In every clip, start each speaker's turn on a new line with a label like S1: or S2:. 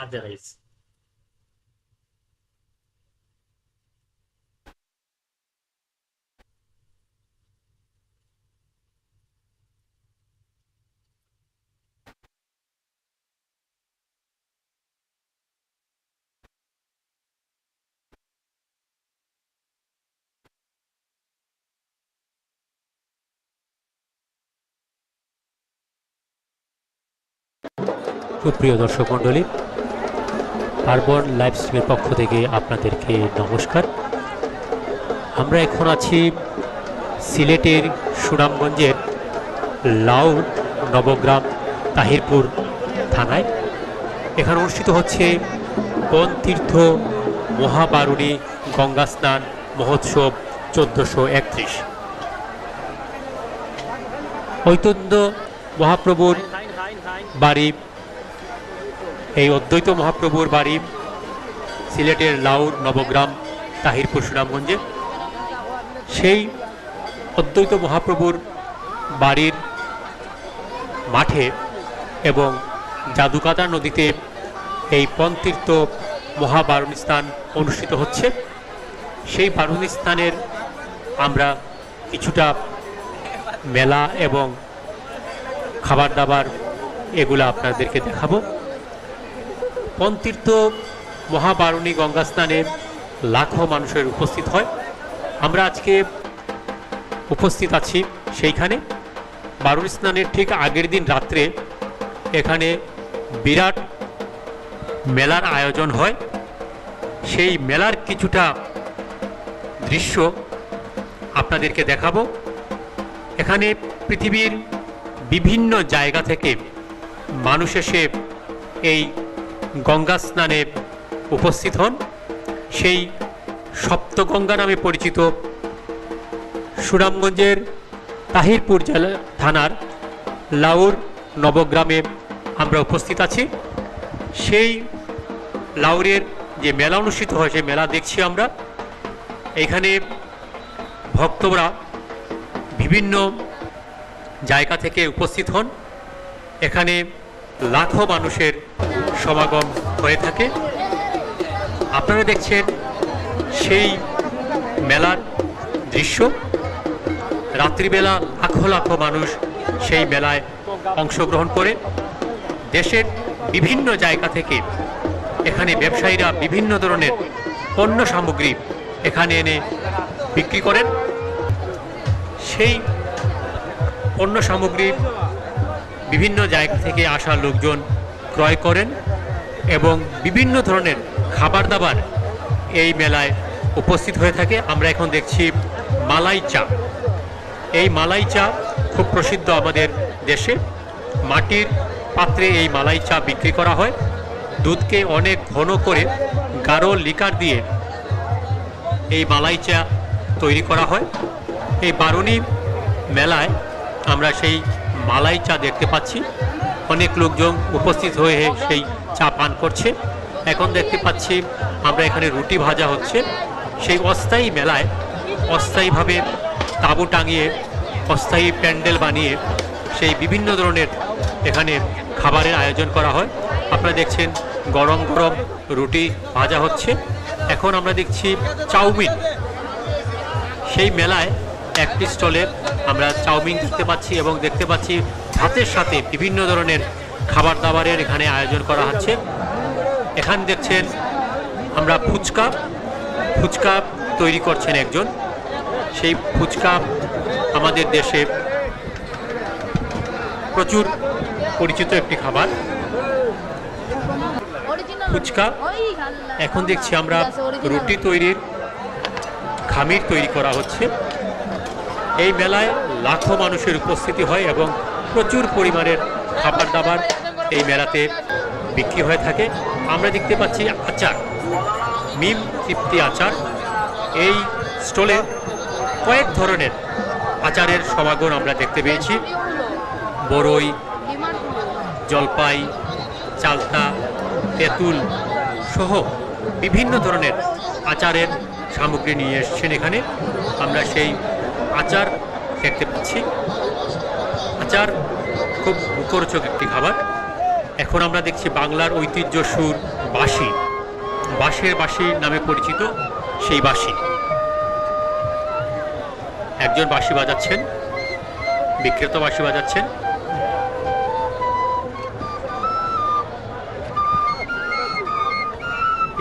S1: Otherwise.
S2: সুপ্রিয় দর্শক মণ্ডলী কার্বন লাইভ স্ট্রিমের পক্ষ থেকে আপনাদেরকে নমস্কার। আমরা এখন আছি সিলেটের সুনামগঞ্জের লাউ নবগ্রাম তাহিরপুর থানায়। এখানে অনুষ্ঠিত হচ্ছে বনতীর্থ মহাবারুণী গঙ্গা স্নান মহোৎসব চোদ্দোশো একত্রিশ। ঐতন্য মহাপ্রভুর বাড়ি এই অদ্বৈত মহাপ্রভুর বাড়ি সিলেটের লাউর নবগ্রাম তাহিরপুর সুনামগঞ্জে। সেই অদ্বৈত মহাপ্রভুর বাড়ির মাঠে এবং জাদুকাতা নদীতে এই পন্তীর্থ মহাবারণী স্থান অনুষ্ঠিত হচ্ছে। সেই বারণী স্থানের আমরা কিছুটা মেলা এবং খাবার দাবার এগুলো আপনাদেরকে দেখাবো। পন্তীর্থ মহাবারণী গঙ্গা স্নানে লাখো মানুষের উপস্থিত হয়। আমরা আজকে উপস্থিত আছি সেইখানে। বারুণী স্নানের ঠিক আগের দিন রাত্রে এখানে বিরাট মেলার আয়োজন হয়। সেই মেলার কিছুটা দৃশ্য আপনাদেরকে দেখাবো। এখানে পৃথিবীর বিভিন্ন জায়গা থেকে মানুষ এসে এই গঙ্গা স্নানে উপস্থিত হন। সেই সপ্তগঙ্গা নামে পরিচিত সুনামগঞ্জের তাহিরপুর জেলা থানার লাউর নবগ্রামে আমরা উপস্থিত আছি। সেই লাউরের যে মেলা অনুষ্ঠিত হয়, সেই মেলা দেখছি আমরা। এখানে ভক্তরা বিভিন্ন জায়গা থেকে উপস্থিত হন। এখানে লাখো মানুষের সমাগম হয়ে থাকে। আপনারা দেখছেন সেই মেলার দৃশ্য। রাত্রিবেলা লাখো লাখো মানুষ সেই মেলায় অংশগ্রহণ করে। দেশের বিভিন্ন জায়গা থেকে এখানে ব্যবসায়ীরা বিভিন্ন ধরনের পণ্য সামগ্রী এখানে এনে বিক্রি করেন। সেই পণ্য সামগ্রী বিভিন্ন জায়গা থেকে আসা লোকজন ক্রয় করেন। এবং বিভিন্ন ধরনের খাবার দাবার এই মেলায় উপস্থিত হয়ে থাকে। আমরা এখন দেখছি মালাই চা। এই মালাই চা খুব প্রসিদ্ধ আমাদের দেশে। মাটির পাত্রে এই মালাই চা বিক্রি করা হয়। দুধকে অনেক ঘন করে গাঢ় লিকার দিয়ে এই মালাই চা তৈরি করা হয়। এই বারুণী মেলায় আমরা সেই মালাই চা দেখতে পাচ্ছি। অনেক লোকজন উপস্থিত হয়ে সেই চা পান করছে। এখন দেখতে পাচ্ছি আমরা এখানে রুটি ভাজা হচ্ছে। সেই অস্থায়ী মেলায় অস্থায়ীভাবে তাঁবু টাঙিয়ে, অস্থায়ী প্যান্ডেল বানিয়ে সেই বিভিন্ন ধরনের এখানে খাবারের আয়োজন করা হয়। আপনারা দেখছেন গরম গরম রুটি ভাজা হচ্ছে। এখন আমরা দেখছি চাউমিন। সেই মেলায় একটি স্টলে আমরা চাউমিন দেখতে পাচ্ছি এবং দেখতে পাচ্ছি ভাতের সাথে বিভিন্ন ধরনের খাবার দাবারের এখানে আয়োজন করা হচ্ছে। এখানে দেখছেন আমরা ফুচকা। ফুচকা তৈরি করছেন একজন। সেই ফুচকা আমাদের দেশে প্রচুর পরিচিত একটি খাবার। ফুচকা। এখন দেখছি আমরা রুটি তৈরির খামির তৈরি করা হচ্ছে। এই মেলায় লাখো মানুষের উপস্থিতি হয় এবং প্রচুর পরিমাণের খাবার দাবার এই মেলাতে বিক্রি হয়ে থাকে। আমরা দেখতে পাচ্ছি আচার, মিম তৃপ্তি আচার। এই স্টলে কয়েক ধরনের আচারের সমাগম আমরা দেখতে পেয়েছি। বড়ই জলপাই, চালতা, তেঁতুল সহ বিভিন্ন ধরনের আচারের সামগ্রী নিয়ে এসছেন এখানে। আমরা সেই আচার দেখতে পাচ্ছি। আচার খুব মুখরোচক একটি খাবার। এখন আমরা দেখছি বাংলার ঐতিহ্য সুর বাঁশি। বাঁশের বাঁশি নামে পরিচিত সেই বাঁশি। একজন বাঁশি বাজাচ্ছেন, বিক্রেতা বাঁশি বাজাচ্ছেন।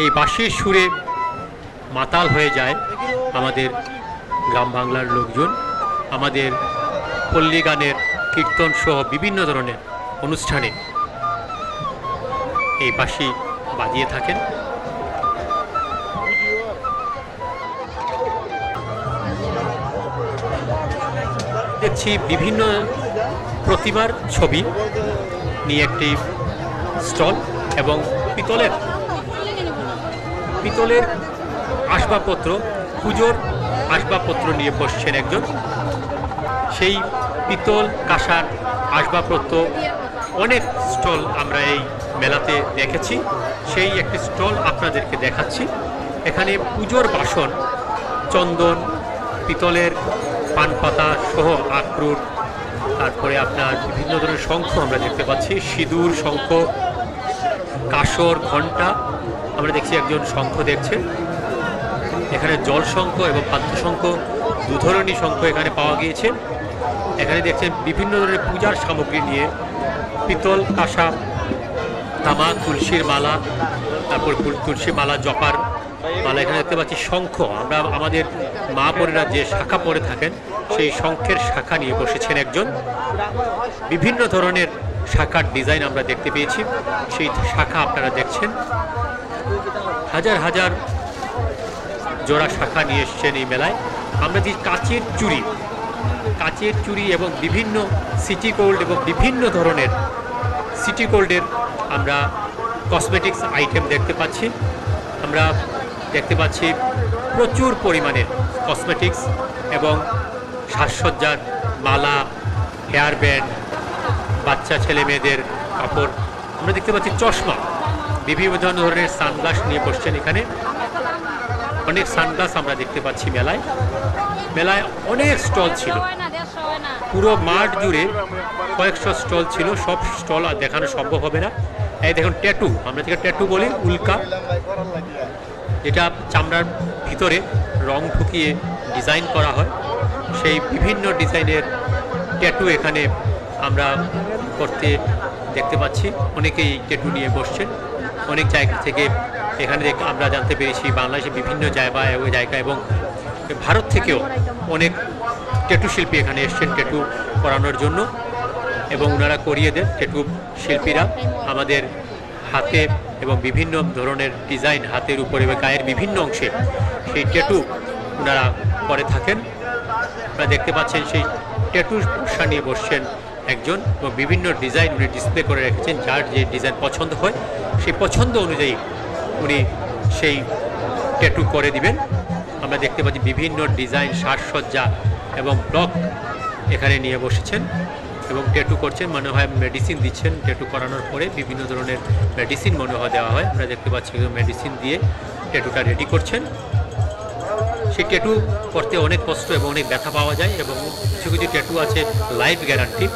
S2: এই বাঁশির সুরে মাতাল হয়ে যায় আমাদের গ্রাম বাংলার লোকজন, আমাদের পল্লী গানের কীর্তন সহ বিভিন্ন ধরনের অনুষ্ঠানে এই বাঁশি বাজিয়ে থাকেন। দেখছি বিভিন্ন প্রতিমার ছবি নিয়ে একটি স্টল এবং পিতলের পিতলের আসবাবপত্র, পুজোর আসবাবপত্র নিয়ে বসছেন একজন। সেই পিতল, কাঁসার, আসবাবপত্র, অনেক স্টল আমরা এই মেলাতে দেখেছি। সেই একটি স্টল আপনাদেরকে দেখাচ্ছি। এখানে পুজোর বাসন, চন্দন, পিতলের পান পাতা সহ আখরুট, তারপরে আপনার বিভিন্ন ধরনের শঙ্খ আমরা দেখতে পাচ্ছি, সিঁদুর, শঙ্খ, কাসর ঘণ্টা আমরা দেখছি একজন শঙ্খ দেখছে। এখানে জল শঙ্খ এবং পাত্র শঙ্খ দু ধরনের শঙ্খ এখানে পাওয়া গিয়েছে। এখানে দেখছেন বিভিন্ন ধরনের পূজার সামগ্রী নিয়ে পিতল, কাঁসা, তামা, তুলসীর মালা, তারপর তুল- তুলসী মালা, জপার মালা, এখানে দেখতে পাচ্ছি শঙ্খ। আমরা, আমাদের মা বোনেরা যে শাখা পরে থাকেন, সেই শঙ্খের শাখা নিয়ে বসেছেন একজন। বিভিন্ন ধরনের শাখার ডিজাইন আমরা দেখতে পেয়েছি। সেই শাখা আপনারা দেখছেন। হাজার হাজার জোড়া শাখা নিয়ে এসছেন এই মেলায়। আমরা যে কাচের চুড়ি কাচের চুড়ি এবং বিভিন্ন সিটি গোল্ড এবং বিভিন্ন ধরনের সিটি গোল্ডের আমরা কসমেটিক্স আইটেম দেখতে পাচ্ছি। আমরা দেখতে পাচ্ছি প্রচুর পরিমাণের কসমেটিক্স এবং সাজসজ্জার মালা হেয়ার ব্যান্ড বাচ্চা ছেলে মেয়েদের কাপড়। আমরা দেখতে পাচ্ছি চশমা। বিভিন্ন ধরনের সানগ্লাস নিয়ে বসছেন এখানে। অনেক সানগ্লাস আমরা দেখতে পাচ্ছি মেলায়। মেলায় অনেক স্টল ছিল। পুরো মাঠ জুড়ে কয়েকশো স্টল ছিল। সব স্টল আর দেখানো সম্ভব হবে না। এই দেখুন, ট্যাটু। আমরা যেটা ট্যাটু বলি, উল্কা। যেটা চামড়ার ভিতরে রং ঢুকিয়ে ডিজাইন করা হয়। সেই বিভিন্ন ডিজাইনের ট্যাটু এখানে আমরা করতে দেখতে পাচ্ছি। অনেকেই ট্যাটু নিয়ে বসছেন। অনেক জায়গা থেকে এখানে আমরা জানতে পেরেছি, বাংলাদেশের বিভিন্ন জায়গায় ওই জায়গা এবং ভারত থেকেও অনেক ট্যাটু শিল্পী এখানে এসছেন ট্যাটু করানোর জন্য। এবং ওনারা করিয়ে দেন ট্যাটু শিল্পীরা। আমাদের হাতে এবং বিভিন্ন ধরনের ডিজাইন হাতের উপরে বা গায়ের বিভিন্ন অংশে সেই ট্যাটু ওনারা করে থাকেন। আপনারা দেখতে পাচ্ছেন সেই ট্যাটু পোষা নিয়ে বসছেন একজন এবং বিভিন্ন ডিজাইন উনি ডিসপ্লে করে রেখেছেন, যার যে ডিজাইন পছন্দ হয়, সেই পছন্দ অনুযায়ী উনি সেই ট্যাটু করে দিবেন। আমরা দেখতে পাচ্ছি বিভিন্ন ডিজাইন, সাজসজ্জা এবং ব্লক এখানে নিয়ে বসেছেন এবং ট্যাটু করছেন। মনে হয় মেডিসিন দিচ্ছেন ট্যাটু করানোর পরে বিভিন্ন ধরনের মেডিসিন মনে হয় দেওয়া হয়। আমরা দেখতে পাচ্ছি মেডিসিন দিয়ে ট্যাটুটা রেডি করছেন। সেই ট্যাটু করতে অনেক কষ্ট এবং অনেক ব্যথা পাওয়া যায় এবং কিছু কিছু ট্যাটু আছে লাইফ গ্যারান্টি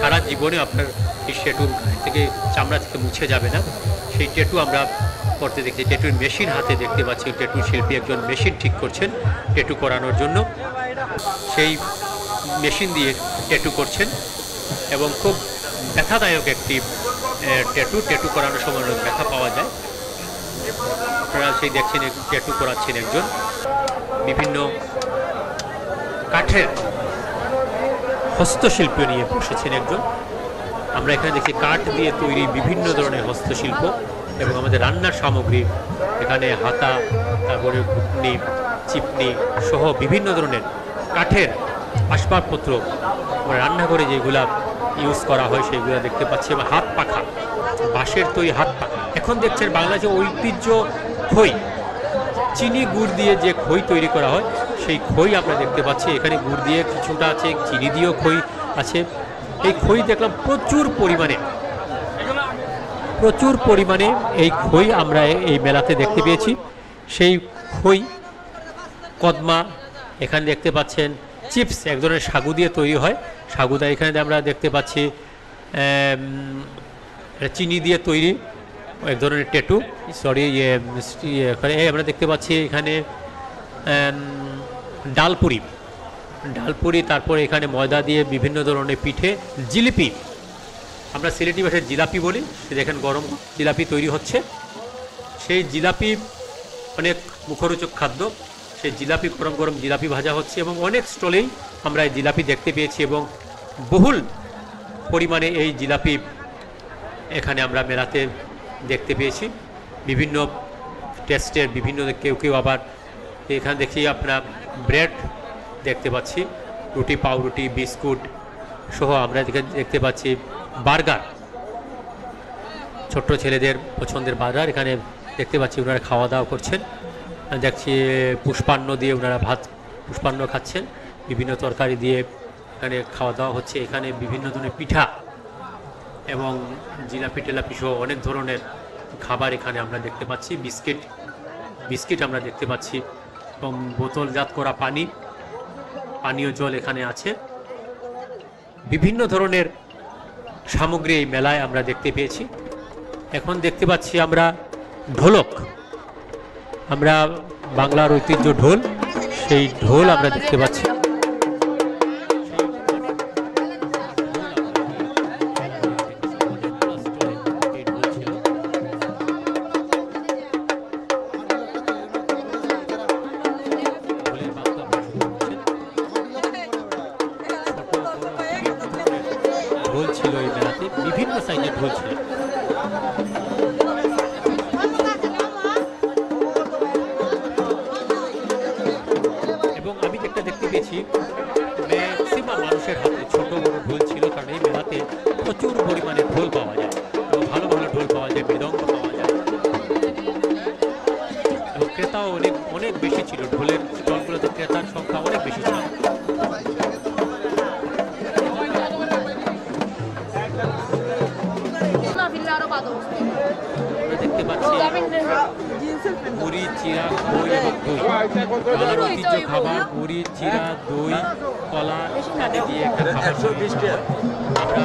S2: সারা জীবনে আপনার এই ট্যাটু থেকে চামড়া থেকে মুছে যাবে না। সেই ট্যাটু আমরা করতে দেখছি ট্যাটুর মেশিন হাতে দেখতে পাচ্ছি ট্যাটু শিল্পী একজন মেশিন ঠিক করছেন ট্যাটু করানোর জন্য। সেই মেশিন দিয়ে ট্যাটু করছেন এবং খুব ব্যথাদায়ক একটি ট্যাটু ট্যাটু করানোর সময় অনেক ব্যথা পাওয়া যায়। আপনারা সেই দেখছেন ট্যাটু করাচ্ছেন একজন। বিভিন্ন কাঠের হস্তশিল্প নিয়ে বসেছেন একজন। আমরা এখানে দেখছি কাঠ দিয়ে তৈরি বিভিন্ন ধরনের হস্তশিল্প। এবং আমাদের রান্নার সামগ্রী, এখানে হাতা, তারপরে ঘুটনি চিপনি সহ বিভিন্ন ধরনের কাঠের আসবাবপত্র রান্নাঘরে যেগুলা ইউজ করা হয়, সেগুলো দেখতে পাচ্ছি এবং হাত পাখা, বাঁশের তৈরি হাত পাখা। এখন দেখছেন বাংলাদেশের ঐতিহ্য খই, চিনি গুড় দিয়ে যে খই তৈরি করা হয়, সেই খই আমরা দেখতে পাচ্ছি। এখানে গুড় দিয়ে কিছুটা আছে, চিনি দিয়েও খই আছে। এই খই দেখলাম প্রচুর পরিমাণে। প্রচুর পরিমাণে এই খই আমরা এই মেলাতে দেখতে পেয়েছি। সেই খই, কদমা, এখানে দেখতে পাচ্ছেন চিপস, এক ধরনের সাগু দিয়ে তৈরি হয়। সাগুদা এখানে আমরা দেখতে পাচ্ছি চিনি দিয়ে তৈরি, এক ধরনের টেটু সরি ইয়ে আমরা দেখতে পাচ্ছি এখানে ডালপুরি। ডালপুরি, তারপর এখানে ময়দা দিয়ে বিভিন্ন ধরনের পিঠে জিলিপি। আমরা সিলেটি ভাষায় জিলাপি বলি সে দেখেন গরম জিলাপি তৈরি হচ্ছে। সেই জিলাপি অনেক মুখরোচক খাদ্য, সেই জিলাপি, গরম গরম জিলাপি ভাজা হচ্ছে এবং অনেক স্টলেই আমরা এই জিলাপি দেখতে পেয়েছি এবং বহুল পরিমাণে এই জিলাপি এখানে আমরা মেলাতে দেখতে পেয়েছি। বিভিন্ন টেস্টের বিভিন্ন কেউ কেউ আবার এখানে দেখি আপনার ব্রেড দেখতে পাচ্ছি, রুটি, পাউরুটি, বিস্কুট সহ আমরা দেখতে পাচ্ছি। বার্গার। ছোট্ট ছেলেদের পছন্দের বার্গার। এখানে দেখতে পাচ্ছি ওনারা খাওয়া দাওয়া করছেন। দেখছি পুষ্পান্ন দিয়ে ওনারা ভাত, পুষ্পান্ন খাচ্ছেন। বিভিন্ন তরকারি দিয়ে এখানে খাওয়া দাওয়া হচ্ছে। এখানে বিভিন্ন ধরনের পিঠা এবং জিলাপি টেলাপি সহ অনেক ধরনের খাবার এখানে আমরা দেখতে পাচ্ছি। বিস্কিট বিস্কিট আমরা দেখতে পাচ্ছি এবং বোতলজাত করা পানি, পানীয় জল এখানে আছে। বিভিন্ন ধরনের সামগ্রী এই মেলায় আমরা দেখতে পেয়েছি। এখন দেখতে পাচ্ছি আমরা ঢোলক। আমরা বাংলার ঐতিহ্য ঢোল, সেই ঢোল আমরা দেখতে পাচ্ছি। ঢোল ছিল এই মেলাতে, বিভিন্ন সাইজের ঢোল ছিল। এবং আমি যেটা দেখতে পেয়েছি, ম্যাক্সিমাম মানুষের হাতে ছোট বড় ঢোল ছিল, কারণ এই মেলাতে প্রচুর পরিমাণে ঢোল পাওয়া যায় এবং ভালো ভালো ঢোল পাওয়া যায় মৃদঙ্গ পাওয়া যায়। এবং ক্রেতাও অনেক অনেক বেশি ছিল, ঢোলের স্টলগুলোতে ক্রেতার সংখ্যা অনেক বেশি ছিল। দেখতে পাচ্ছি। মুড়ি চিরা দই এবং দই? বাংলার ঐতিহ্য খাবার মুড়ি চিরা দই কলা ইত্যাদি দিয়ে একটা খাবার। আমরা